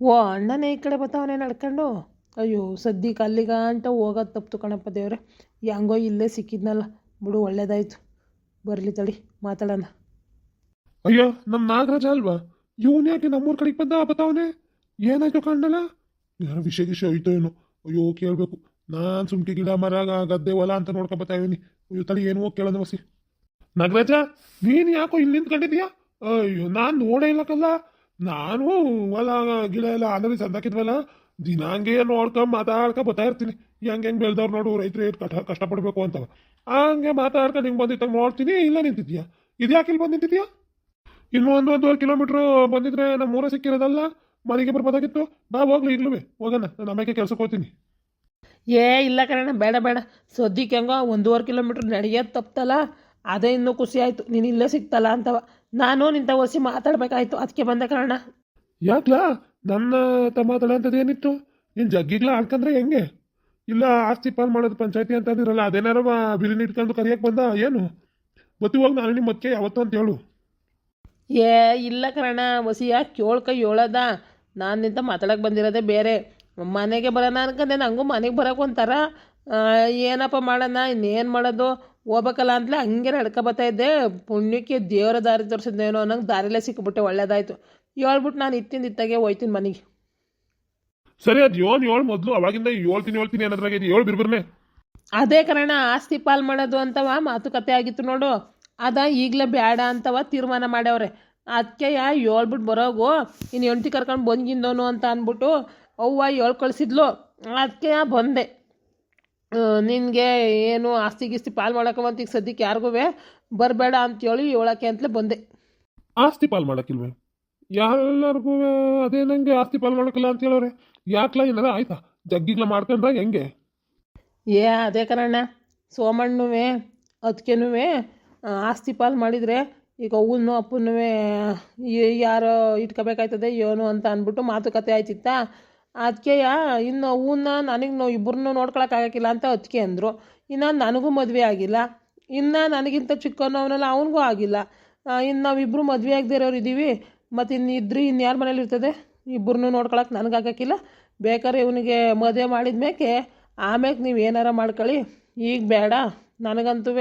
ಓ, ಅಣ್ಣನೇ ಈ ಕಡೆ ಬರ್ತಾವನೆ ನಡ್ಕೊಂಡು? ಅಯ್ಯೋ ಸದ್ಯಕ್ಕೆ ಅಲ್ಲಿಗ ಅಂತ ಹೋಗೋದು ತಪ್ಪು ಕಣಪ್ಪ ದೇವ್ರೆ. ಹೆಂಗೋ ಇಲ್ಲೇ ಸಿಕ್ಕಿದ್ನಲ್ಲ. ಬಿಡು, ಒಳ್ಳೇದಾಯ್ತು. ಬರಲಿ ತಡಿ, ಮಾತಾಡೋಣ. ಅಯ್ಯೋ ನಮ್ಮ ನಾಗರಾಜ ಅಲ್ವಾ? ಇವನು ಯಾಕೆ ನಮ್ಮೂರ ಕಡೆಗೆ ಬಂದ ಬತ್ತಾವನೆ ಏನಾಯ್ತು ಕಂಡಲ್ಲ ಯಾರು ವಿಷಯ ವಿಷಯ ಆಯ್ತು ಏನು. ಅಯ್ಯೋ, ಕೇಳಬೇಕು. ನಾನು ಸುಮ್ಕೆ ಗಿಡ, ಮರ ಗದ್ದೆ, ಹೊಲ ಅಂತ ನೋಡ್ಕೊಂಡ್ ಬರ್ತಾ ಇದ್ದೀನಿ ಅಯ್ಯೋ, ತಡಿ, ಏನು ಹೋಗಿ ಕೇಳೋಣ ಬಸಿ ನಾಗರಾಜ, ನೀನು ಯಾಕೋ ಇಲ್ಲಿ ಕಂಡಿದ್ಯಾ ಅಯ್ಯೋ, ನಾನು ನೋಡೇ ಇಲ್ಲಕಲ್ಲ ನಾನು ಹೊಲ ಗಿಡ ಎಲ್ಲ ಆಲ್ರೆಡಿ ಸಂದಾಕಿದ್ವಲ್ಲ ದಿನ ಹಂಗೆ ನೋಡ್ಕೊಂಡ್ ಮಾತಾಡ್ಕೊ ಬರ್ತಾ ಇರ್ತೀನಿ. ಹೆಂಗ್ ಹೆಂಗ್ ಬೆಳೆದವ್ರು ನೋಡು, ರೈತರು ಎಷ್ಟು ಕಷ್ಟ, ಕಷ್ಟಪಡಬೇಕು ಅಂತ. ಹಂಗೆ ಮಾತಾಡ್ಕೊಂಡು ನಿಂಗೆ ಬಂದಿದ್ದಾಗ ನೋಡ್ತೀನಿ, ಇಲ್ಲ ನಿಂತಿದ್ಯಾ? ಇದ್ಯಾಕೆ ಇಲ್ಲಿ ಬಂದು ನಿಂತಿದ್ಯಾ? ಇನ್ನು ಒಂದು ಒಂದೂವರೆ ಕಿಲೋಮೀಟ್ರ್ ಬಂದಿದ್ರೆ ನಮ್ಮ ಊರ ಸಿಕ್ಕಿರೋದಲ್ಲ, ಮನೆಗೆ ಬರ್ಬೋದಾಗಿತ್ತು ಬಾ ಹೋಗ್ಲಿ ಈಗಲೂ ಹೋಗೋಣ, ನಾನು ಆಮೇಲೆ ಕೆಲ್ಸಕ್ಕೆ ಹೋಗ್ತೀನಿ. ಏ, ಇಲ್ಲ ಕಣ ಬೇಡ ಬೇಡ. ಸದ್ಯಕ್ಕೆ ಹೆಂಗೋ ಒಂದೂವರೆ ಕಿಲೋಮೀಟ್ರ್ ನಡೆಯೋದು ತಪ್ತಲ್ಲ. ಅದೇ ಇನ್ನೂ ಖುಷಿ ಆಯಿತು. ನೀನು ಇಲ್ಲೇ ಸಿಗ್ತಲ್ಲ ಅಂತವ ನಾನು ನಿಂತ ಒಸಿ ಮಾತಾಡಬೇಕಾಯ್ತು. ಅದಕ್ಕೆ ಬಂದ ಕಾರಣ. ಯಾಕ್ಲಾ? ನನ್ನ ತಮಾತಳ ಅಂತದ್ದು ಏನಿತ್ತು? ನೀನು ಜಗ್ಗಿಗ್ಲ ಆಡ್ಕಂದ್ರೆ ಹೆಂಗೆ? ಇಲ್ಲ ಆಸ್ತಿ ಪಾಲ್ ಮಾಡೋದು ಪಂಚಾಯತಿ ಅಂತ ಅಂದಿರಲ್ಲ ಅದೇನಾರ ಬಿರಿನಿ ಇಟ್ಕೊಂಡು ಕರಿಯಕ್ಕೆ ಬಂದ? ಏನು? ಗೊತ್ತಿವಾಗ ಹೋಗಿ ನಾನು ನಿಮ್ಮ ಮತ್ತೆ ಯಾವತ್ತು ಅಂತ ಹೇಳು. ಏ ಇಲ್ಲ ಕಣ ವಸಿಯ ಕೇಳ್ಕ ಹೇಳದ ನಾನು ನಿಂತ ಮಾತಾಡಕ್ಕೆ ಬಂದಿರೋದೇ ಬೇರೆ. ಮನೆಗೆ ಬರೋಣ ಅನ್ಕಂದೆ. ನಂಗೂ ಮನೆಗೆ ಬರೋಕೆ ಒಂಥರ ಏನಪ್ಪ ಮಾಡೋಣ? ಇನ್ನೇನು ಮಾಡೋದು? ಹೋಗ್ಬೇಕಲ್ಲ ಅಂತಲೇ ಹಂಗೆ ನಡ್ಕೊ ಬರ್ತಾ ಇದ್ದೆ. ಪುಣ್ಯಕ್ಕೆ ದೇವರ ದಾರಿ ತೋರಿಸಿದ್ದೇನೋ ಅನ್ನೋಂಗೆ ದಾರಿಲೇ ಸಿಕ್ಬಿಟ್ಟೆ ಒಳ್ಳೇದಾಯ್ತು. ಹೇಳ್ಬಿಟ್ಟು ನಾನು ಇತ್ತಿಂದ ಇತ್ತಾಗೆ ಹೋಯ್ತೀನಿ ಮನೆಗೆ. ಸರಿ ಅದು ಏಳು ಏಳು ಮೊದಲು ಅವಾಗಿಂದ ಹೇಳ್ತೀನಿ ಹೇಳ್ತೀನಿ ಅನ್ನೋದ್ರಾಗ ಇದು ಏಳು ಬಿರ್ಬಿರ್ನೆ. ಅದೇ ಕಾರಣ ಆಸ್ತಿ ಪಾಲ್ ಮಾಡೋದು ಅಂತವ ಮಾತುಕತೆ ಆಗಿತ್ತು ನೋಡು. ಅದ ಈಗಲೇ ಬೇಡ ಅಂತವ ತೀರ್ಮಾನ ಮಾಡ್ಯವ್ರೆ. ಅದಕ್ಕೆ ಹೇಳ್ಬಿಟ್ಟು ಬರೋಗು ಇನ್ನು ಹೆಂಡ್ತಿ ಕರ್ಕೊಂಡು ಬಂದಿಂದೋನು ಅಂತ ಅಂದ್ಬಿಟ್ಟು ಅವ್ವ ಹೇಳ್ ಕಳಿಸಿದ್ಲು. ಅದಕ್ಕೆ ಬಂದೆ. ನಿನಗೆ ಏನು ಆಸ್ತಿ ಗಿಸ್ತಿ ಪಾಲ್ ಮಾಡಕ್ಕವಂತ ಈಗ ಸದ್ಯಕ್ಕೆ ಯಾರಿಗೂ ಬರಬೇಡ ಅಂತೇಳಿ ಹೇಳಕ್ಕೆ ಅಂತಲೇ ಬಂದೆ. ಆಸ್ತಿ ಪಾಲ್ ಮಾಡೋಕ್ಕಿಲ್ವೇ? ಎಲ್ಲರಿಗೂ ಅದೇ ನಂಗೆ ಆಸ್ತಿ ಪಾಲ್ ಮಾಡಕ್ಕಿಲ್ಲ ಅಂತ ಹೇಳೋರೆ? ಯಾಕಲ ಏನಾರ ಆಯ್ತಾ? ಜಗ್ಗಿಗ್ಲ ಮಾಡ್ಕೊಂಡ್ರ ಹೆಂಗೆ? ಏ ಅದೇ ಕಾರಣ. ಸೋಮಣ್ಣುವೆ ಅದಕ್ಕೆನೂ ಆಸ್ತಿ ಪಾಲ್ ಮಾಡಿದರೆ ಈಗ ಅವನು ಅಪ್ಪನೂ ಯಾರೋ ಇಟ್ಕೋಬೇಕಾಯ್ತದೆ ಏನು ಅಂತ ಅಂದ್ಬಿಟ್ಟು ಮಾತುಕತೆ ಆಯ್ತಿತ್ತ? ಅದಕ್ಕೆ ಇನ್ನು ಅವನ್ನ ನನಗೆ ನಾವು ಇಬ್ಬರನ್ನೂ ನೋಡ್ಕೊಳಕ್ಕಾಗಕ್ಕಿಲ್ಲ ಅಂತ ಅತ್ತಿಗೆ ಅಂದರು. ಇನ್ನು ನನಗೂ ಮದುವೆ ಆಗಿಲ್ಲ. ಇನ್ನು ನನಗಿಂತ ಚಿಕ್ಕವನವನೆಲ್ಲ ಅವನಿಗೂ ಆಗಿಲ್ಲ. ಇನ್ನು ನಾವಿಬ್ಬರು ಮದುವೆ ಆಗದೆ ಇರೋರು ಇದ್ದೀವಿ ಮತ್ತು ಇನ್ನು ಇದ್ರಿ ಇನ್ನು ಯಾರ ಮನೇಲಿ ಇರ್ತದೆ? ಇಬ್ಬರನ್ನೂ ನೋಡ್ಕೊಳಕ್ಕೆ ನನಗಾಗಕ್ಕಿಲ್ಲ ಬೇಕಾದ್ರೆ ಇವನಿಗೆ ಮದುವೆ ಮಾಡಿದ್ಮೇಕೆ ಆಮ್ಯಾಕೆ ನೀವು ಏನಾರ ಮಾಡ್ಕೊಳ್ಳಿ ಈಗ ಬೇಡ. ನನಗಂತೂ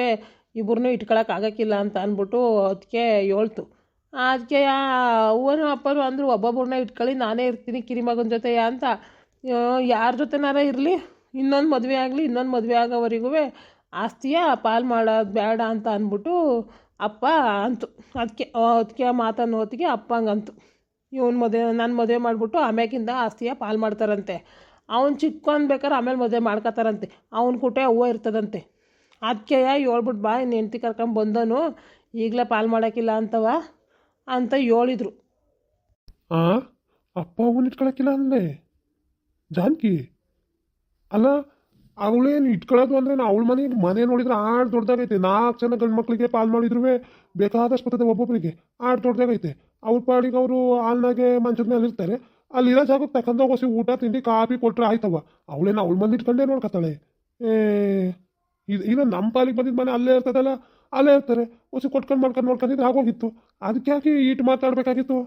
ಇಬ್ಬರನ್ನೂ ಇಟ್ಕೊಳಕ್ಕೆ ಆಗಕ್ಕಿಲ್ಲ ಅಂತ ಅಂದ್ಬಿಟ್ಟು ಅದಕ್ಕೆ ಹೇಳ್ತು. ಅದಕ್ಕೆ ಅವ್ವನು ಅಪ್ಪನು ಅಂದರು ಒಬ್ಬೊಬ್ಬರನ್ನ ಇಟ್ಕೊಳ್ಳಿ, ನಾನೇ ಇರ್ತೀನಿ ಕಿರಿಮಗನ ಜೊತೆ ಅಂತ. ಯಾರ ಜೊತೆನಾರ ಇರಲಿ, ಇನ್ನೊಂದು ಮದುವೆ ಆಗಲಿ, ಇನ್ನೊಂದು ಮದುವೆ ಆಗೋವರೆಗೂ ಆಸ್ತಿಯ ಪಾಲು ಮಾಡೋದು ಬೇಡ ಅಂತ ಅಂದ್ಬಿಟ್ಟು ಅಪ್ಪ ಅಂತು. ಅದಕ್ಕೆ ಅದಕ್ಕೆ ಮಾತನ್ನು ಹೊತ್ತಿಗೆ ಅಪ್ಪಂಗಂತು ಇವನು ಮದುವೆ, ನಾನು ಮದುವೆ ಮಾಡಿಬಿಟ್ಟು ಆಮ್ಯಾಕಿಂದ ಆಸ್ತಿಯ ಪಾಲು ಮಾಡ್ತಾರಂತೆ. ಅವ್ನು ಚಿಕ್ಕವನ್ ಬೇಕಾದ್ರೆ ಆಮೇಲೆ ಮದುವೆ ಮಾಡ್ಕೋತಾರಂತೆ. ಅವ್ನ ಕುಟೆ ಹೂವು ಇರ್ತದಂತೆ. ಅದಕ್ಕೆ ಹೇಳ್ಬಿಟ್ಟು ಬಾ ಇನ್ನು ಹೆಂಡ್ತಿ ಕರ್ಕೊಂಡು ಬಂದನು, ಈಗಲೇ ಪಾಲು ಮಾಡೋಕ್ಕಿಲ್ಲ ಅಂತವ. ಅಂತ ಹೇಳಿದ್ರು. ಆ? ಅಪ್ಪ ಅವನ್ ಇಟ್ಕೊಳಕ್ಕಿಲ್ಲ ಅಂದೆ. ಜಾನ್ಕಿ. ಅಲ್ಲ ಅವಳೇನು ಇಟ್ಕೊಳ್ಳೋದು ಅಂದ್ರೆ ಅವಳ ಮನೆ ಮನೆ ನೋಡಿದ್ರೆ ಆಡ್ ದೊಡ್ಡದಾಗೈತೆ. ನಾಲ್ಕು ಜನ ಗಂಡು ಮಕ್ಕಳಿಗೆ ಪಾಲ್ ಮಾಡಿದ್ರು ಬೇಕಾದಷ್ಟು ಬರ್ತದೆ ಒಬ್ಬೊಬ್ಬರಿಗೆ ಆಡ್ ದೊಡ್ಡದಾಗೈತೆ. ಅವ್ರ ಪಾಡಿಗೆ ಅವರು ಹಾಲ್ನಾಗೆ ಮಂಚದ ಮೇಲೆ ಇರ್ತಾರೆ. ಅಲ್ಲಿ ಇರೋ ಜಾಗಕ್ಕೆ ಹೋಗಿ ಊಟ, ತಿಂಡಿ, ಕಾಫಿ ಕೊಟ್ರೆ ಆಯ್ತವ ಅವಳೇನು ಅವಳ ಮನೆ ಇಟ್ಕೊಂಡೇ ನೋಡ್ಕೊತಾಳೆ ಏ, ಇದು ಇದು ನಮ್ಮ ಪಾಲಿಗೆ ಬಂದಿದ್ದ ಮನೆ ಅಲ್ಲೇ ಇರ್ತದಲ್ಲ? ಅಲ್ಲೇ ಇರ್ತಾರೆ, ಉಸಿ ಕೊಟ್ಕೊಂಡು ಮಾಡ್ಕೊಂಡು ಮಾಡ್ಕೊಂಡಿದ್ರೆ ಆಗೋಗಿತ್ತು. ಅದಕ್ಕೆ ಯಾಕೆ ಈಟ್ ಮಾತಾಡ್ಬೇಕಾಗಿತ್ತು?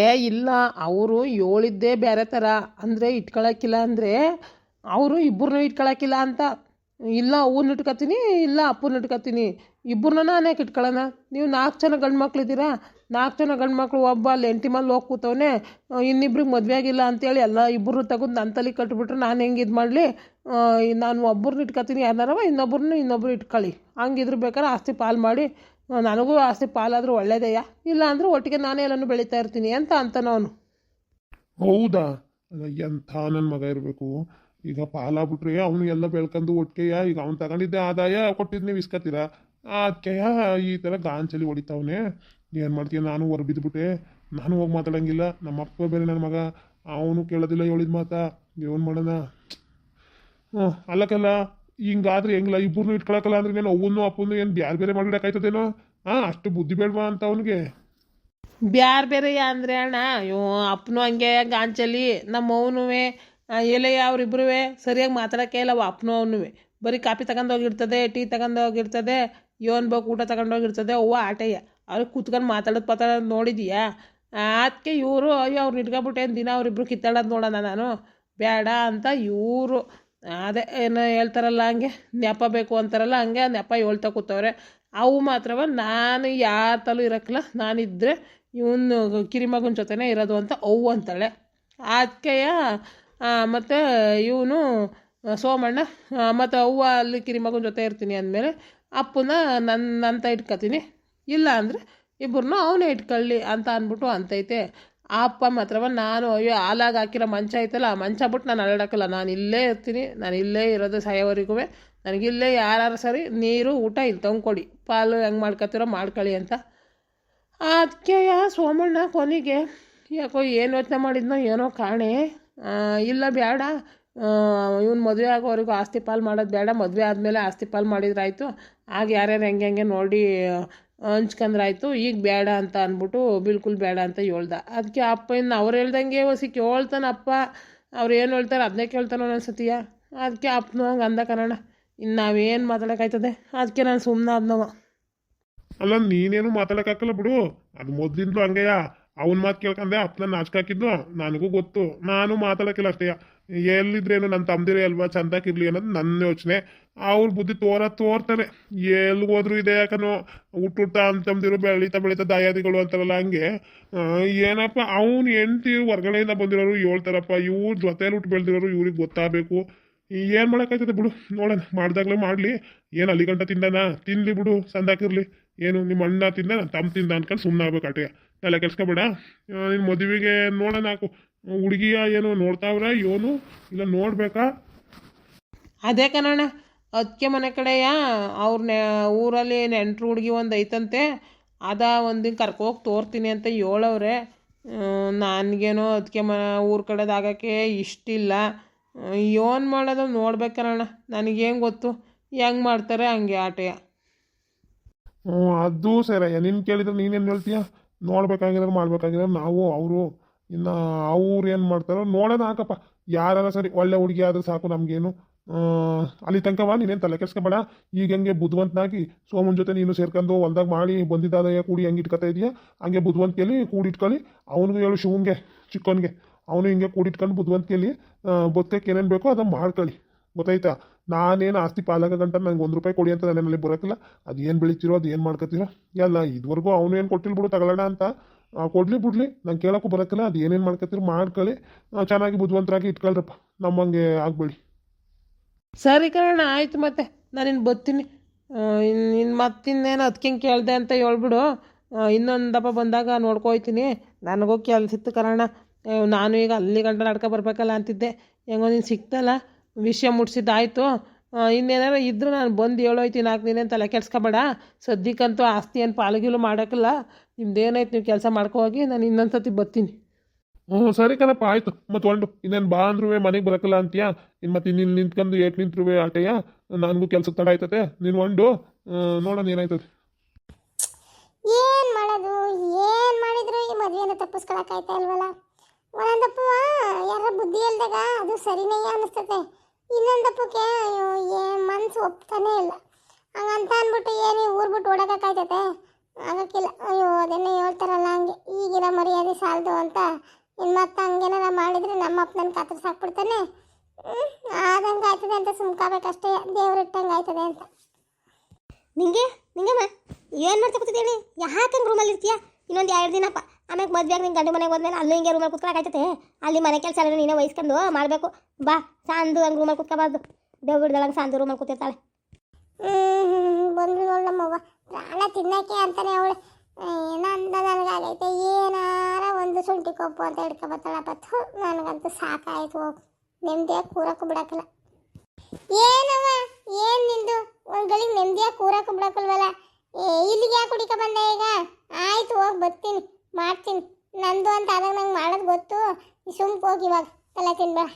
ಏ, ಇಲ್ಲ, ಅವರು ಹೇಳಿದ್ದೇ ಬೇರೆ ಥರ ಅಂದರೆ ಇಟ್ಕೊಳಕ್ಕಿಲ್ಲ ಅಂದರೆ ಅವರು ಇಬ್ಬರನ್ನೂ ಇಟ್ಕೊಳಕ್ಕಿಲ್ಲ ಅಂತ. ಇಲ್ಲ ಅವ್ವನ್ನ ಇಟ್ಕೊತೀನಿ, ಇಲ್ಲ ಅಪ್ಪನ ಇಟ್ಕೊತೀನಿ. ಇಬ್ಬರನ್ನ ನಾನೇ ಇಟ್ಕೊಳ್ಳೋಣ ನೀವು ನಾಲ್ಕು ಜನ ಗಂಡು ಮಕ್ಳಿದ್ದೀರಾ? ನಾಲ್ಕು ಜನ ಗಂಡು ಮಕ್ಕಳು ಒಬ್ಬ ಅಲ್ಲಿ ಎಂಟಿ ಮೇಲೆ ಹೋಗಿ ಕೂತವನೆ, ಇನ್ನಿಬ್ರಿಗೆ ಮದುವೆ ಆಗಿಲ್ಲ ಅಂತೇಳಿ ಎಲ್ಲ ಇಬ್ಬರು ತಗೊಂಡು ನನ್ನ ತಲೆ ಕಟ್ಬಿಟ್ರೆ ನಾನು ಹೆಂಗೆ ಇದು ಮಾಡಲಿ? ನಾನು ಒಬ್ಬರನ್ನ ಇಟ್ಕೊತೀನಿ ಯಾರನ್ನಾರವ ಇನ್ನೊಬ್ಬರನ್ನ ಇನ್ನೊಬ್ರು ಇಟ್ಕೊಳ್ಳಿ. ಹಂಗಿದ್ರು ಬೇಕಾದ್ರೆ ಆಸ್ತಿ ಪಾಲು ಮಾಡಿ ನನಗೂ ಆಸ್ತಿ ಪಾಲಾದರೂ ಒಳ್ಳೇದಯ್ಯ ಇಲ್ಲ ಅಂದ್ರೆ ಒಟ್ಟಿಗೆ ನಾನೇ ಎಲ್ಲನೂ ಬೆಳೀತಾ ಇರ್ತೀನಿ ಅಂತ ಅಂತಾನ ಅವನು. ಹೌದಾ? ಎಂಥ ನನ್ನ ಮಗ ಇರಬೇಕು. ಈಗ ಪಾಲಾಗ್ಬಿಟ್ರೆ ಅವನು ಎಲ್ಲ ಬೆಳ್ಕೊಂಡು ಒಟ್ಟಿಗೆಯ? ಈಗ ಅವ್ನು ತಗೊಂಡಿದ್ದೆ ಆದಾಯ ಕೊಟ್ಟಿದ್ದು ನೀವು ಇಸ್ಕತ್ತೀರ ಅದಕ್ಕೆಯ ಈ ಥರ ಗಾಂಚಲಿ ಹೊಡಿತಾವನೆ. ಏನು ಮಾಡ್ತೀಯ? ನಾನು ಹೊರ ಬಿದ್ದುಬಿಟ್ಟೆ ನಾನು ಹೋಗಿ ಮಾತಾಡೋಂಗಿಲ್ಲ. ನಮ್ಮ ಅಪ್ಪ ಬೇರೆ ನನ್ನ ಮಗ. ಅವನು ಕೇಳೋದಿಲ್ಲ ಹೇಳಿದ ಮಾತಾ? ಏನು ಮಾಡೋಣ? ಅಲ್ಲಕ್ಕಲ್ಲ ಹಿಂಗಾದ್ರೆ ಹೆಂಗಿಲ್ಲ ಇಬ್ಬರು ಇಟ್ಕೊಳಕಲ್ಲ ಅಂದ್ರೆ ಏನೋ ಅವ್ವನು ಅಪ್ಪನು ಏನು ಬ್ಯಾರೆ ಬೇರೆ ಮಾಡಬೇಕಾಯ್ತದೇನೋ ಹಾಂ ಅಷ್ಟು ಬುದ್ಧಿ ಬೇಡವಾ ಅಂತ ಅವನಿಗೆ? ಬ್ಯಾರ ಬೇರೆ ಅಂದ್ರೆ ಅಣ್ಣ ಅಯ್ಯೋ ಅಪ್ಪನು ಹಂಗೆ ಗಾಂಚಲಿ ನಮ್ಮ ಅವನುವೆ ಎಲೆಯ ಸರಿಯಾಗಿ ಮಾತಾಡೋಕ್ಕೆ ಇಲ್ಲ ಅಪ್ಪನು ಅವನು ಬರೀ ಕಾಫಿ ತಗೊಂಡೋಗಿರ್ತದೆ ಟೀ ತಗೊಂಡೋಗಿರ್ತದೆ ಯೋನ್ ಬೇಕು ಊಟ ತಗೊಂಡೋಗಿರ್ತದೆ ಅವ್ವ ಆಟಯ್ಯ. ಅವ್ರಿಗೆ ಕೂತ್ಕೊಂಡು ಮಾತಾಡೋದು ಪಾತಾಡೋದು ನೋಡಿದೀಯಾ? ಅದಕ್ಕೆ ಇವರು ಅಯ್ಯೋ ಅವ್ರು ಇಟ್ಕೊಬಿಟ್ಟೇನು ದಿನ ಅವರಿಬ್ರು ಕಿತ್ತಾಡೋದು ನೋಡೋಣ ನಾನು? ಬೇಡ ಅಂತ ಇವರು. ಅದೇ ಏನು ಹೇಳ್ತಾರಲ್ಲ ಹಂಗೆ, ನೆಪ ಬೇಕು ಅಂತಾರಲ್ಲ ಹಂಗೆ ನೆಪ ಹೇಳ್ತಾ ಕೂತವ್ರೆ. ಅವು ಮಾತ್ರವ ನಾನು ಯಾರ ತಲೂ ಇರೋಕ್ಕಿಲ್ಲ ನಾನಿದ್ದರೆ ಇವನು ಕಿರಿಮಗನ ಜೊತೆನೇ ಇರೋದು ಅಂತ ಅವು ಅಂತಾಳೆ. ಅದಕ್ಕೆಯ ಮತ್ತು ಇವನು ಸೋಮಣ್ಣ ಮತ್ತು ಅವ್ವ ಅಲ್ಲಿ ಕಿರಿಮಗನ ಜೊತೆ ಇರ್ತೀನಿ ಅಂದಮೇಲೆ ಅಪ್ಪನ ನನ್ನ ಅಂತ ಇಟ್ಕೊತೀನಿ. ಇಲ್ಲ ಅಂದರೆ ಇಬ್ಬರನ್ನೂ ಅವನೇ ಇಟ್ಕೊಳ್ಳಿ ಅಂತ ಅಂದ್ಬಿಟ್ಟು ಅಂತೈತೆ. ಆ ಅಪ್ಪ ಮಾತ್ರವ ನಾನು, ಅಯ್ಯೋ, ಹಾಲಾಗಿ ಹಾಕಿರೋ ಮಂಚ ಐತಲ್ಲ, ಆ ಮಂಚ ಬಿಟ್ಟು ನಾನು ಅಲ್ಲಾಡೋಕ್ಕಲ್ಲ. ನಾನು ಇಲ್ಲೇ ಇರ್ತೀನಿ, ನಾನು ಇಲ್ಲೇ ಇರೋದು ಸಾಯೋವರೆಗೂ. ನನಗಿಲ್ಲೇ ಯಾರು ಸರಿ, ನೀರು, ಊಟ ಇಲ್ಲಿ ತಂದ್ಕೊಡಿ. ಪಾಲು ಹೆಂಗೆ ಮಾಡ್ಕೊತಿರೋ ಮಾಡ್ಕೊಳ್ಳಿ ಅಂತ. ಅದಕ್ಕೆ ಸೋಮಣ್ಣ ಕೊನೆಗೆ, ಯಾಕೋ ಏನು ಯೋಚನೆ ಮಾಡಿದ್ನೋ ಏನೋ ಕಾಣೆ. ಇಲ್ಲ ಬೇಡ ಇವ್ನು ಮದುವೆ ಆಗೋವರೆಗೂ ಆಸ್ತಿ ಪಾಲು ಮಾಡೋದು ಬೇಡ ಮದುವೆ ಆದಮೇಲೆ ಆಸ್ತಿ ಪಾಲು ಮಾಡಿದ್ರಾಯ್ತು. ಆಗ ಯಾರ್ಯಾರು ಹೆಂಗೆ ಹೆಂಗೆ ನೋಡಿ ಹಂಚ್ಕೊಂಡ್ರಾಯ್ತು ಈಗ ಬೇಡ ಅಂತ ಅಂದ್ಬಿಟ್ಟು ಬಿಲ್ಕುಲ್ ಬೇಡ ಅಂತ ಹೇಳ್ದ. ಅದಕ್ಕೆ ಅಪ್ಪ ಇನ್ನು ಅವ್ರು ಹೇಳ್ದಂಗೆ ಒಸಿ ಕೇಳ್ತಾನೆ ಅಪ್ಪ. ಅವ್ರು ಏನು ಹೇಳ್ತಾರೆ ಅದನ್ನೇ ಕೇಳ್ತಾನೋ ಅನ್ಸತಿಯ? ಅದಕ್ಕೆ ಅಪ್ಪನೂ ಹಂಗೆ ಅಂದ ಕನ್ನಡ ಇನ್ನು ನಾವೇನು ಮಾತಾಡೋಕ್ಕಾಯ್ತದೆ? ಅದಕ್ಕೆ ನಾನು ಸುಮ್ಮನೆ ಆದ್ನವ. ಅಲ್ಲ, ನೀನೇನು ಮಾತಾಡೋಕ್ಕಾಗಲ್ಲ ಬಿಡು. ಅದು ಮೊದಲಿಂದಲೂ ಹಂಗೆಯ? ಅವನ ಮಾತು ಕೇಳ್ಕೊಂಡೆ ಅಪ್ಪನ ನಾಚ್ಕಾಕಿದ್ದು ನನಗೂ ಗೊತ್ತು. ನಾನು ಮಾತಾಡೋಕ್ಕಿಲ್ಲ ಅಷ್ಟೇ. ಎಲ್ಲಿದ್ರೇನು ನನ್ನ ತಮ್ಮದಿರೇ ಅಲ್ವಾ? ಚಂದಕ್ಕಿರ್ಲಿ ಅನ್ನೋದು ನನ್ನ ಯೋಚನೆ. ಅವ್ರ ಬುದ್ಧಿ ತೋರ ತೋರ್ತಾರೆ ಎಲ್ಲಿ ಹೋದ್ರು ಇದೆ ಯಾಕನೋ ಹುಟ್ಟು ಅಂತ ಅಂತಂದಿರು ಬೆಳೀತಾ ಬೆಳೀತಾ ದಾಯಾದಿಗಳು ಅಂತಾರಲ್ಲ ಹಂಗೆ. ಏನಪ್ಪ, ಅವ್ನು ಹೆಂಡ್ತಿ ಹೊರಗಡೆಯಿಂದ ಬಂದಿರೋರು ಹೇಳ್ತಾರಪ್ಪ ಇವ್ರ ಜೊತೆಲಿ ಹುಟ್ಟು ಬೆಳೆದಿರೋರು ಇವ್ರಿಗೆ ಗೊತ್ತಾಗಬೇಕು. ಏನು ಮಾಡೋಕ್ಕಾಯ್ತದೆ ಬಿಡು, ನೋಡೋಣ. ಮಾಡ್ದಾಗ್ಲೇ ಮಾಡಲಿ. ಏನು ಅಲ್ಲಿ ಗಂಟ ತಿಂದಾನ? ತಿನ್ಲಿ ಬಿಡು ಸಂದಾಕಿರ್ಲಿ ಏನು ನಿಮ್ಮ ಅಣ್ಣ ತಿಂದ, ನಾನು ತಮ್ಮ ತಿಂದ ಅನ್ಕೊಂಡು ಸುಮ್ಮನೆ ಆಗ್ಬೇಕು ಅಟೆ ತಲೆ ಕೆಲ್ಸ್ಕೊಬೇಡ ನಿನ್ನ ಮದುವೆಗೆ ನೋಡೋಣ ಹಾಕು. ಹುಡುಗಿಯ ಏನು ನೋಡ್ತಾವ್ರ ಇವನು ಇಲ್ಲ ನೋಡ್ಬೇಕಾ? ಅದೇ ಕಣಣ್ಣ ಅದಕ್ಕೆ ಮನೆ ಕಡೆಯ ಅವ್ರ ನೆ ಊರಲ್ಲಿ ನೆಂಟ್ರು ಹುಡುಗಿ ಒಂದು ಐತಂತೆ ಅದ ಒಂದಿನ ಕರ್ಕೋಗಿ ತೋರ್ತೀನಿ ಅಂತ ಹೇಳವ್ರೆ. ನನಗೇನೋ ಅದಕ್ಕೆ ಮ ಊರ ಕಡೆದಾಗಕ್ಕೆ ಇಷ್ಟಿಲ್ಲ. ಏನು ಮಾಡೋದು ನೋಡ್ಬೇಕಣ್ಣ ನನಗೇನು ಗೊತ್ತು ಹೆಂಗೆ ಮಾಡ್ತಾರೆ ಹಂಗೆ ಆಟೆಯ. ಹ್ಞೂ ಅದು ಸರಿ ನಿನ್ನ ಕೇಳಿದ್ರೆ ನೀನೇನು ಹೇಳ್ತೀಯ? ನೋಡ್ಬೇಕಾಗಿರೋ ಮಾಡ್ಬೇಕಾಗಿರೋ ನಾವು ಅವರು ಇನ್ನು ಅವ್ರು ಏನು ಮಾಡ್ತಾರೋ ನೋಡೋಣ ಹಾಕಪ್ಪ. ಯಾರಾರ ಸರಿ ಒಳ್ಳೆ ಹುಡುಗಿ ಆದರೂ ಸಾಕು ನಮಗೇನು. ಅಲ್ಲಿ ತನಕವ ನೀನೇನು ತಲೆ ಕೆಡ್ಸ್ಕೊಬೇಡ. ಈಗ ಹೆಂಗೆ ಬುದ್ಧಿವಂತನಾಗಿ ಸೋಮನ್ ಜೊತೆ ನೀನು ಸೇರ್ಕೊಂಡು ಹೊಲ್ದಾಗ ಮಾಡಿ ಬಂದಿದ್ದಾದಯ್ಯ, ಕೂಡಿ ಹೆಂಗೆ ಇಟ್ಕೊತಾ ಇದೆಯಾ? ಹಂಗೆ ಬುದ್ಧಿವಂತಿಕೆಯಲ್ಲಿ ಕೂಡಿಟ್ಕೊಳ್ಳಿ. ಅವನಿಗೂ ಹೇಳು ಶಿವಂಗೆ, ಚಿಕ್ಕವನಿಗೆ. ಅವನು ಹಿಂಗೆ ಕೂಡಿಟ್ಕೊಂಡು ಬುದ್ಧಿವಂತಿಕೆಯಲ್ಲಿ ಬದುಕಕ್ಕೆ ಏನೇನು ಬೇಕೋ ಅದನ್ನು ಮಾಡ್ಕೊಳ್ಳಿ. ಗೊತ್ತಾಯ್ತಾ? ನಾನೇನು ಆಸ್ತಿ ಪಾಲಕ ಗಂಟ, ನಂಗೆ ಒಂದು ರೂಪಾಯಿ ಕೊಡಿ ಅಂತ ನನ್ನಲ್ಲಿ ಬರೋಕ್ಕಿಲ್ಲ ಅದು ಏನು ಬೆಳಿತೀರೋ ಅದು ಏನು ಮಾಡ್ಕೊತೀರೋ? ಎಲ್ಲ ಇದುವರೆಗೂ ಅವನು ಏನು ಕೊಟ್ಟಿಲ್ಲ ಬಿಡು ತಗೊಳ್ಳೋಣ ಅಂತ. ಕೊಡ್ಲಿ ಬಿಡ್ಲಿ. ನಂಗೆ ಕೇಳೋಕ್ಕೂ ಬರೋಕ್ಕಿಲ್ಲ. ಅದು ಏನೇನು ಮಾಡ್ಕೊತೀರಿ ಮಾಡ್ಕೊಳ್ಳಿ ಚೆನ್ನಾಗಿ ಬುದ್ಧಿವಂತರಾಗಿ ಇಟ್ಕೊಳ್ರಪ್ಪ. ನಮ್ಮಂಗೆ ಆಗ್ಬೇಡಿ. ಸರಿ ಕಣ ಆಯ್ತು ಮತ್ತೆ. ನಾನು ಇನ್ನು ಬರ್ತೀನಿ. ಇನ್ನು ಮತ್ತಿನ್ನೇನು ಅದಕ್ಕಿಂಗೆ ಕೇಳಿದೆ ಅಂತ ಹೇಳ್ಬಿಡು. ಇನ್ನೊಂದು ದಪ್ಪ ಬಂದಾಗ ನೋಡ್ಕೊಯ್ತೀನಿ ನನಗೂ ಕೆಲ್ಸಿತ್ತು ಕಾರಣ ನಾನು ಈಗ ಅಲ್ಲಿ ಗಂಟ ನಡ್ಕೊ ಬರಬೇಕಲ್ಲ ಅಂತಿದ್ದೆ. ಹೆಂಗೋ ನೀನು ಸಿಕ್ತಲ್ಲ. ವಿಷಯ ಮುಟ್ಸಿದ್ದಾಯ್ತು. ಇನ್ನೇನಾರು ಇದ್ದರೂ ನಾನು ಬಂದು ಹೇಳೋಯ್ತೀನಿ ನಾಲ್ಕು ದಿನ ತಲೆ ಕೆಡ್ಸ್ಕೊಬೇಡ. ಸದ್ಯಕ್ಕಂತೂ ಆಸ್ತಿ ಏನು ಪಾಲುಗಿಲು ಮಾಡೋಕ್ಕಿಲ್ಲ. ನಿಮ್ದೇನಾಯ್ತು ನೀವು ಕೆಲಸ ಮಾಡ್ಕೋ ಹೋಗಿ ನಾನು ಇನ್ನೊಂದು ಸತಿ ಬರ್ತೀನಿ. ಹ್ಞೂ ಸರಿ ಕಣಪ್ಪ ಆಯಿತು. ಮತ್ತೆ ಹೊಂಡು ಇನ್ನೇನು ಬಾ ಅಂದ್ರೂ ಮನೆಗೆ ಬರೋಕ್ಕಲ್ಲ ಅಂತೀಯಾ? ಇನ್ನು ಮತ್ತೆ ನೀನು ನಿಂತ್ಕೊಂಡು ಏಟ್ ನಿಂತ್ರೂ ಆಟಯ್ಯ ನನಗೂ ಕೆಲಸಕ್ಕೆ ತಡ ಆಯ್ತದೆ ನೀನು ಹೊಂಡು ನೋಡೋಣ ಏನಾಯ್ತದೆ. ಏನ್ ಮಾಡೋದು? ಏನ್ ಮಾಡಿದ್ರು ಈ ಮದುವೆನ ತಪ್ಪಿಸ್ಕೊಳಕ್ಕಾಯ್ತಾ ಇಲ್ವಲ್ಲ? ಒಂದೊಂದಪ್ಪ ಯಾರ ಬುದ್ಧಿ ಇಲ್ದಾಗ ಅದು ಸರಿನೇ ಅನಿಸ್ತತೆ ಇನ್ನೊಂದಪ್ಪಕ್ಕೆ ಅಯ್ಯೋ ಏನ್ ಮನ್ಸು ಒಪ್ತಾನೆ ಇಲ್ಲ. ಹಂಗಂತ ಅಂದ್ಬಿಟ್ಟು ಏನು ಊರ್ ಬಿಟ್ಟು ಆಗಕ್ಕಿಲ್ಲ ಅಯ್ಯೋ ಅದನ್ನೇ ಹೇಳ್ತಾರಲ್ಲ ಹಂಗೆ. ಈಗಿರೋ ಮರ್ಯಾದೆ ಸಾಲದು ಅಂತ. ಇನ್ನು ಮತ್ತೆ ಹಂಗೇನಾರ ಮಾಡಿದರೆ ನಮ್ಮ ಅಪ್ಪ ನನ್ನ ಕಾತ್ರ ಸಾಕ್ಬಿಡ್ತಾನೆ. ಹ್ಮ್, ಆದಂಗೆ ಆಯ್ತದೆ ಅಂತ ಸುಮ್ಕಾಬೇಕಷ್ಟೇ. ದೇವ್ರಿಟ್ಟಂಗೆ ಆಯ್ತದೆ ಅಂತ. ನಿಂಗೆ ನಿಂಗಮ್ಮ ಏನು ಮಾಡ್ತಾ ಕೂತಿದ್ದೀನಿ ಯಾಕೆ ರೂಮಲ್ಲಿ ಇರ್ತೀಯ? ಇನ್ನೊಂದು ಎರಡು ದಿನಪ್ಪ. ಆಮೇಲೆ ಮದುವೆಯಾಗಿ ನಿಂಗೆ ಗಂಡು ಮನೆಗೆ ಹೋದ್ಮೇಲೆ ಅಲ್ಲೂ ಹಿಂಗೆ ರೂಮಲ್ಲಿ ಕುತ್ಕೊಳಕಾಯ್ತತೆ ಅಲ್ಲಿ ಮನೆ ಕೆಲಸ ಎಲ್ಲ ನೀನೇ ವಹಿಸ್ಕೊಂಡು ಮಾಡಬೇಕು. ಬಾ ಸಾಂದು ಹಂಗೆ ರೂಮಲ್ಲಿ ಕುತ್ಕೋಬಾರ್ದು. ದೇವ್ ಬಿಡ್ದಳಂಗೆ ಸಾಂದು ರೂಮಲ್ಲಿ ಕೂತಿರ್ತಾಳೆ. ಹ್ಞೂ ಬಂದು ನೋಡಮ್ಮವ್ವ ಪ್ರಾಣ ತಿನ್ನಕ್ಕೆ ಅಂತಾನೆ ಅವಳು. ಏನಂದ ನನಗಾಗೈತೆ. ಏನಾರ ಒಂದು ಶುಂಠಿ ಕೊಪ್ಪು ಅಂತ ಹಿಡ್ಕೊ ಬರ್ತಾಳಪ್ಪ ಥು ನನಗಂತೂ ಸಾಕಾಯ್ತು ಹೋಗು. ನೆಮ್ಮದಿಯಾಗಿ ಕೂರಕ್ಕೂ ಬಿಡಕ್ಕಿಲ್ಲ. ಏನವ ಏನು ನಿಂದು? ಒಂದು ಗಳಿಗೆ ನೆಮ್ಮದಿಯಾಗಿ ಕೂರಕ್ಕೂ ಬಿಡಕ್ಕಲ್ವಲ್ಲ? ಇಲ್ಲಿಗೆ ಯಾಕೆ ಕುಡಿಕ ಬಂದೆ ಈಗ? ಆಯ್ತು ಹೋಗಿ, ಬರ್ತೀನಿ, ಮಾಡ್ತೀನಿ. ನಂದು ಅಂತ ಆದಾಗ ನಂಗೆ ಮಾಡೋದು ಗೊತ್ತು. ಸುಮ್ಕೆ ಹೋಗಿ ಇವಾಗ. ತಲೆ ತಿನ್ಬೇಡ.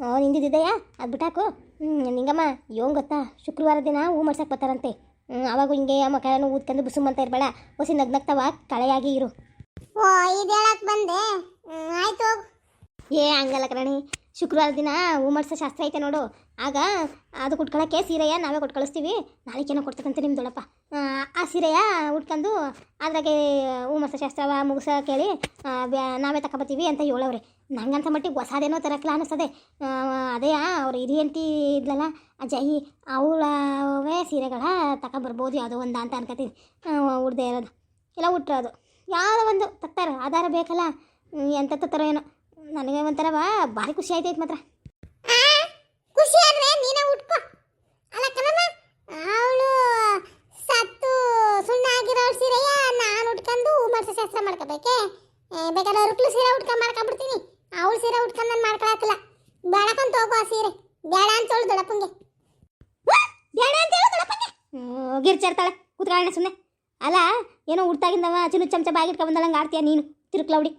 ಹ್ಞೂ ನಿಂದಿದ್ದೆಯಾ ಅದು ಬಿಟ್ಟಾಕು ನಿಂಗಮ್ಮ ಯೋಂಗ್ ಗೊತ್ತಾ? ಶುಕ್ರವಾರ ದಿನ ಹೂ ಮಾಡ್ಸಕ್ಕೆ ಬರ್ತಾರಂತೆ. ಅವಾಗ ಹಿಂಗೆ ಮಕ್ಕಳನ್ನು ಊದ್ಕೊಂಡು ಬುಸುಮ್ ಅಂತ ಇರಬೇಡ. ಹೊಸಿ ನಗ್ನಗ್ತಾವ ಕಳೆಯಾಗಿ ಇರು. ಓ ಇದು ಹೇಳಕ್ ಬಂದೆ. ಆಯ್ತು ಏ ಹಂಗಲ್ಲ ಕರಣಿ ಶುಕ್ರವಾರ ದಿನ ಹೂಮಡ್ಸೋ ಶಾಸ್ತ್ರ ಐತೆ ನೋಡು. ಆಗ ಅದು ಕುಟ್ಕೊಳ್ಳೋಕ್ಕೆ ಸೀರೆಯ ನಾವೇ ಕೊಟ್ಟು ಕಳಿಸ್ತೀವಿ ನಾಳೆಗೇನೋ ಕೊಡ್ತಕ್ಕಂತ ನಿಮ್ಮ ದೊಡ್ಡಪ್ಪ ಆ, ಸೀರೆಯ ಉಟ್ಕೊಂಡು ಅದ್ರಾಗೆ ಹೂಮಡ್ಸೋ ಶಾಸ್ತ್ರವ ಮುಗಿಸ ಕೇಳಿ ನಾವೇ ತಗೊಬತ್ತೀವಿ ಅಂತ ಹೇಳವ್ರೆ. ನಂಗಂತ ಮಟ್ಟಿಗೆ ಹೊಸದೇನೋ ತರಕ್ಲ ಅನ್ನಿಸ್ತದೆ ಅದೇ ಅವ್ರ ಹಿರಿಯಂತಿ ಇದ್ಲಲ್ಲ ಜಯಿ ಅವಳವೇ ಸೀರೆಗಳ ತಗೊಬರ್ಬೋದು ಯಾವುದೋ ಒಂದು ಅಂತ ಅನ್ಕೋತೀನಿ. ಉಡ್ದೇ ಇರೋದು. ಇಲ್ಲ ಉಟ್ರೋದು. ಯಾವುದೋ ಒಂದು ತಕ್ತಾರೆ. ಆಧಾರ ಬೇಕಲ್ಲ. ಎಂಥ ತತ್ತಾರೋ ಏನೋ. ನನಗೆ ಒಂಥರವ ಭಾರಿ ಖುಷಿ ಆಯ್ತೈತೆ ಮಾತ್ರ ಆ, ಖುಷಿ ಆದ್ರೆ ನೀನೇ ಉಟ್ಕೋ ಅಲ್ಲ ಕಣಮ್ಮ ಅವಳು ಸತ್ತು ಸುಣ್ಣ ಆಗಿರೋ ಸೀರೆಯ ನಾನು ಉಟ್ಕೊಂಡು ಮರ್ಸ ಶಾಸ್ತ್ರ ಮಾಡ್ಕೋಬೇಕೆ? ಬೇಕಾದ್ರೆ ಅರುಕ್ಲು ಸೀರೆ ಉಟ್ಕೊಂಡು ಮಾಡ್ಕೊಂಡ್ಬಿಡ್ತೀನಿ ಅವಳು ಸೀರೆ ಉಟ್ಕೊಂಡು ನಾನು ಮಾಡ್ಕೊಳಕ್ಕಿಲ್ಲ ಬೇಡಕ್ಕಂತ ಹೋಗೋ ಆ ಸೀರೆ. ಬೇಡ ಅಂತ ಹೇಳು ದೊಡ್ಡಪ್ಪಂಗೆ. ಬೇಡ ಅಂತ ಹೇಳು ದೊಡ್ಡಪ್ಪಂಗೆ. ಗಿರ್ಚಾಡ್ತಾಳೆ ಕೂತ್ಕೊಳ್ಳೋಣ ಸುಮ್ಮನೆ ಅಲ್ಲ, ಏನೋ ಉಡ್ತಾಗಿಂದವ ಚಿನ್ನು ಚಮಚ ಬಾಗಿಟ್ಕೊ ಬಂದಳಂಗೆ ಆಡ್ತೀಯ ನೀನು? ತಿರುಕ್ಲೌಡಿ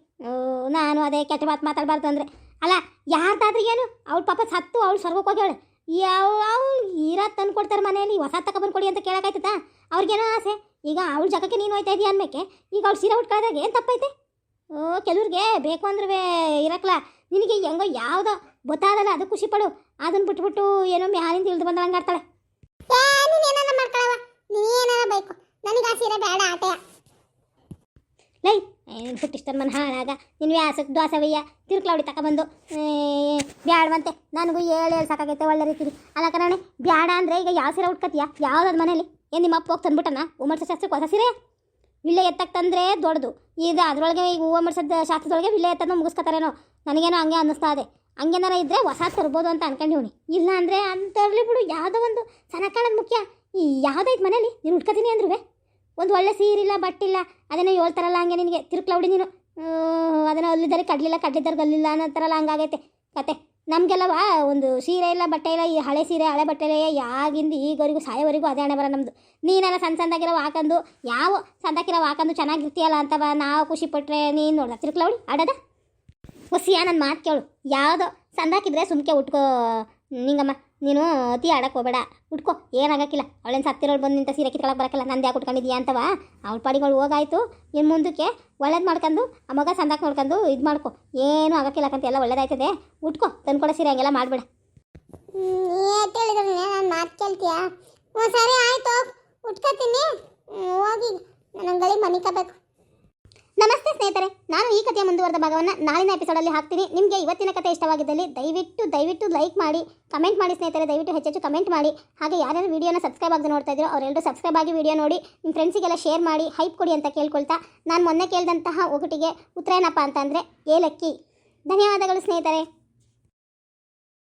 ನಾನು ಅದೇ ಕೆಟ್ಟ ಮಾತು ಮಾತಾಡಬಾರ್ದು ಅಂದರೆ. ಅಲ್ಲ ಏನು, ಅವಳು ಪಾಪ ಸತ್ತು, ಅವಳು ಸ್ವರ್ಗಕ್ಕೆ ಹೋಗ್ಯಾಳೆ. ಯಾವ ಅವಳು ಹೀರಾ ತಂದು ಕೊಡ್ತಾರೆ ಮನೆಯಲ್ಲಿ, ಹೊಸ ತಗೊಬಂದು ಕೊಡಿ ಅಂತ ಕೇಳೋಕ್ಕಾಯ್ತದ ಅವ್ರಿಗೇನೋ ಆಸೆ. ಈಗ ಅವಳ ಜಾಗಕ್ಕೆ ನೀನು ಹೋಯ್ತಾ ಇದೀಯ ಅನ್ಬೇಕೆ? ಈಗ ಅವ್ಳು ಸೀರೆ ಉಟ್ಕೊಳ್ಳೋದಾಗ ಏನು ತಪ್ಪೈತೆ? ಓ ಕೆಲವ್ರಿಗೆ ಬೇಕು ಅಂದ್ರೆ ಇರಕ್ಲ. ನಿನಗೆ ಹೆಂಗೋ ಯಾವುದೋ ಗೊತ್ತಾದಲ್ಲ ಅದು ಖುಷಿ ಪಡು. ಅದನ್ನ ಬಿಟ್ಬಿಟ್ಟು ಏನೋ ಮ್ಯಾಲಿಂದ ಇಳಿದು ಬಂದ ಹಂಗೆ ಆಡ್ತಾಳೆ. ಬೇಕು. ನನಗೆ ಆ ಸೀರೆ ಬೇಡ ಆಟೆಯ. ಲೈ ಏನು ಪುಟ್ಟಿಷ್ಟನ್ ಮನ ಹಾಳಾಗ? ನಿನ್ ವ್ಯಾಸಕ್ಕೆ ದ್ವಾಸವಯ್ಯ ತಿರುಕ್ಲಾವಡಿ ತಗೊಬಂದು ಬ್ಯಾಡವಂತೆ. ನನಗೂ ಏಳು ಏಳು ಸಾಕಾಗೈತೆ ಒಳ್ಳೆ ರೀತಿಲಿ. ಅಲ್ಲ ಕಣೆ ಬ್ಯಾಡ ಅಂದರೆ ಈಗ ಯಾವ ಸೀರೆ ಉಟ್ಕತ್ತೀಯ ಯಾವ್ದಾದ ಮನೇಲಿ? ಏನು ನಿಮ್ಮ ಅಪ್ಪ ಹೋಗಿ ತಂದ್ಬಿಟ್ಟನ? ಉಮರ್ಸ ಶಾಸ್ತ್ರಕ್ಕೆ ಹೊಸ ಸೀರೆ? ವಿಳ್ಳೆ ಎತ್ತಕ್ಕೆ ತಂದರೆ ದೊಡ್ಡದು. ಈಗ ಅದರೊಳಗೆ ಈಗ ಹೂವು ಶಾಸ್ತ್ರದೊಳಗೆ ವಿಳ್ಳೆ ಎತ್ತನ್ನು ಮುಗಿಸ್ಕೊತಾರೇನೋ? ನನಗೇನೋ ಹಂಗೆ ಅನ್ನಿಸ್ತಾ ಇದೆ. ಹಂಗೇನಾರ ಇದ್ದರೆ ಹೊಸ ತರ್ಬೋದು ಅಂತ ಅನ್ಕೊಂಡಿವ್ನಿ. ಇಲ್ಲ ಅಂದರೆ ಅಂತರ್ಲಿ ಬಿಡು, ಯಾವುದೋ ಒಂದು ಸಣ್ಣ ಕಾಣೋದು ಮುಖ್ಯ. ಈ ಯಾವುದೈತೆ ಮನೇಲಿ? ನೀನು ಉಟ್ಕೋತೀನಿ ಅಂದ್ರೂ ಒಂದು ಒಳ್ಳೆ ಸೀರಿಲ್ಲ, ಬಟ್ಟಿಲ್ಲ, ಅದನ್ನು ಹೇಳ್ತಾರಲ್ಲ ಹಂಗೆ ನಿನಗೆ. ತಿರುಕ್ಲೌಡಿ ನೀನು. ಅದನ್ನು ಅಲ್ಲಿದ್ದಾರೆ, ಕಡ್ಲಿಲ್ಲ ಕಡ್ಲಿದ್ದಾರೆ ಅನ್ನೋ ಥರಲ್ಲ ಹಂಗಾಗೈತೆ. ಕತೆ. ನಮಗೆಲ್ಲವ ಒಂದು ಸೀರೆ ಇಲ್ಲ, ಬಟ್ಟೆ ಇಲ್ಲ, ಈ ಹಳೆ ಸೀರೆ, ಹಳೆ ಬಟ್ಟೆ ಇಲ್ಲ ಯಾಗಿಂದ ಈಗವರೆಗೂ ಸಾಯೋವರೆಗೂ ಅದೇ ಹಣೆ ಬರ ನಮ್ಮದು ನೀನೆಲ್ಲ ಸಣ್ಣ ಸಣ್ಣದಾಗಿರೋ ಹಾಕೊಂಡು ಯಾವ ಸಣ್ಣದಾಗಿರೋ ಹಾಕೊಂಡು ಚೆನ್ನಾಗಿರ್ತೀಯಲ್ಲ ಅಂತವ ನಾವು ಖುಷಿ ಪಟ್ಟರೆ ನೀನು ನೋಡ್ದ. ತಿರ್ಕ್ಲವಳಿ ಆಡದ ಖುಷಿಯಾ ನನ್ನ ಮಾತು ಕೇಳು. ಯಾವುದೋ ಸಂದಾಕಿದ್ರೆ ಸುಮ್ಕೆ ಉಟ್ಕೋ, ನಿಂಗಮ್ಮ. ನೀನು ಅತಿ ಆಡಕ್ಕೆ ಹೋಗಬೇಡ. ಉಟ್ಕೋ ಏನಾಗಕ್ಕಿಲ್ಲ ಅವಳೇನು ಸತ್ತಿರೋಳು ಬಂದು ನಿಂತ ಸೀರೆ ಕಿತ್ಕೊಳಕ್ಕೆ ಬರಕ್ಕಿಲ್ಲ ನಂದು ಯಾಕೆ ಉಟ್ಕೊಂಡಿದ್ಯಾ ಅಂತವ? ಅವಳ ಪಾಡಿಗಳು ಹೋಗಾಯ್ತು. ಇನ್ನು ಮುಂದಕ್ಕೆ ಒಳ್ಳೇದು ಮಾಡ್ಕೊಂಡು ಆ ಮಗ ಸಂದಾಕ್ ನೋಡ್ಕೊಂಡು ಇದು ಮಾಡ್ಕೊ. ಏನೂ ಆಗಕ್ಕಿಲ್ಲ ಕಂತ ಎಲ್ಲ ಒಳ್ಳೇದಾಯ್ತದೆ. ಉಟ್ಕೋ ತಂದ್ಕೊಡೋ ಸೀರೆ ಹಂಗೆಲ್ಲ ಮಾಡಬೇಡ. ನಾನು ಮಾತು ಕೇಳ್ತೀಯಾ? ಹ್ಞೂ ಸರಿ ಆಯ್ತು ಉಟ್ಕೋತೀನಿ. ಹೋಗಿ. ನನ್ನ ಗಳಿ ಮನಿಕಬೇಕು ನಮಸ್ತೆ ಸ್ನೇಹಿತರೆ. ನಾನು ಈ ಕಥೆಯ ಮುಂದುವರೆದ ಭಾಗವನ್ನು ನಾಳಿನ ಎಪಿಸೋಡಲ್ಲಿ ಹಾಕ್ತೀನಿ. ನಿಮಗೆ ಇವತ್ತಿನ ಕಥೆ ಇಷ್ಟವಾಗಿದ್ದಲ್ಲಿ ದಯವಿಟ್ಟು ದಯವಿಟ್ಟು ಲೈಕ್ ಮಾಡಿ ಕಮೆಂಟ್ ಮಾಡಿ ಸ್ನೇಹಿತರೆ, ದಯವಿಟ್ಟು ಹೆಚ್ಚೆಚ್ಚು ಕಮೆಂಟ್ ಮಾಡಿ. ಹಾಗೆ ಯಾರ್ಯಾರು ವೀಡಿಯೋನ ಸಬ್ಸ್ಕ್ರೈಬ್ ಆಗದೆ ನೋಡ್ತಾ ಇದ್ರು ಅವರೆಲ್ಲರೂ ಸಬ್ಸ್ಕ್ರೈಬ್ ಆಗಿ ವಿಡಿಯೋ ನೋಡಿ ನಿಮ್ಮ ಫ್ರೆಂಡ್ಸಿಗೆಲ್ಲ ಶೇರ್ ಮಾಡಿ ಹೈಪ್ ಕೊಡಿ ಅಂತ ಕೇಳ್ಕೊಳ್ತಾ ನಾನು ಮೊನ್ನೆ ಕೇಳಿದಂತಹ ಒಗಟಿಗೆ ಉತ್ತರ ಏನಪ್ಪ ಅಂತಂದರೆ ಏಲಕ್ಕಿ. ಧನ್ಯವಾದಗಳು ಸ್ನೇಹಿತರೆ.